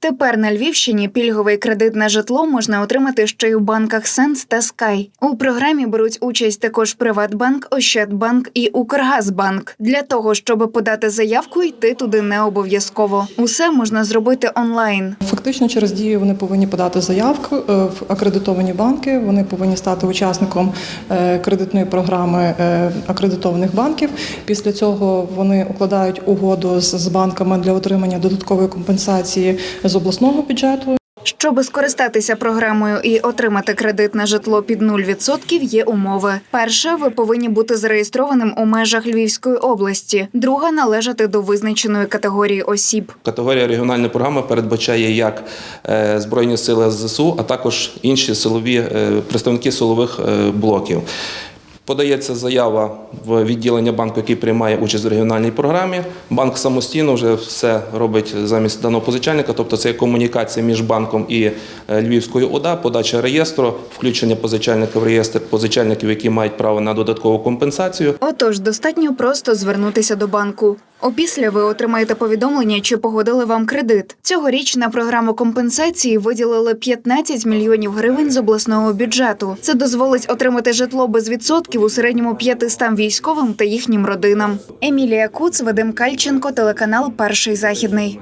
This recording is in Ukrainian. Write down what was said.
Тепер на Львівщині пільговий кредит на житло можна отримати ще й у банках Сенс та Скай. У програмі беруть участь також Приватбанк, Ощадбанк і Укргазбанк. Для того щоб подати заявку, йти туди не обов'язково. Усе можна зробити онлайн. Фактично через дію вони повинні подати заявку е, в акредитовані банки. Вони повинні стати учасником е, кредитної програми е, акредитованих банків. Після цього вони укладають угоду з банками для отримання додаткової компенсації з обласного бюджету. Щоб скористатися програмою і отримати кредит на житло під 0%, є умови. Перша, ви повинні бути зареєстрованим у межах Львівської області. Друга належати до визначеної категорії осіб. Категорія регіональної програми передбачає як е, Збройні сили ЗСУ, а також інші силові е, представники силових е, блоків. Подається заява в відділення банку, який приймає участь в регіональній програмі. Банк самостійно вже все робить замість даного позичальника, тобто це є комунікація між банком і е, Львівською ОДА, подача реєстру, включення позичальника в реєстр позичальників, які мають право на додаткову компенсацію. Отож, достатньо просто звернутися до банку. Опісля ви отримаєте повідомлення, чи погодили вам кредит. Цьогоріч на програму компенсації виділили 15 мільйонів гривень з обласного бюджету. Це дозволить отримати житло без відсотків у середньому 500 військовим та їхнім родинам. Емілія Куц, Вадим Кальченко, телеканал Перший західний.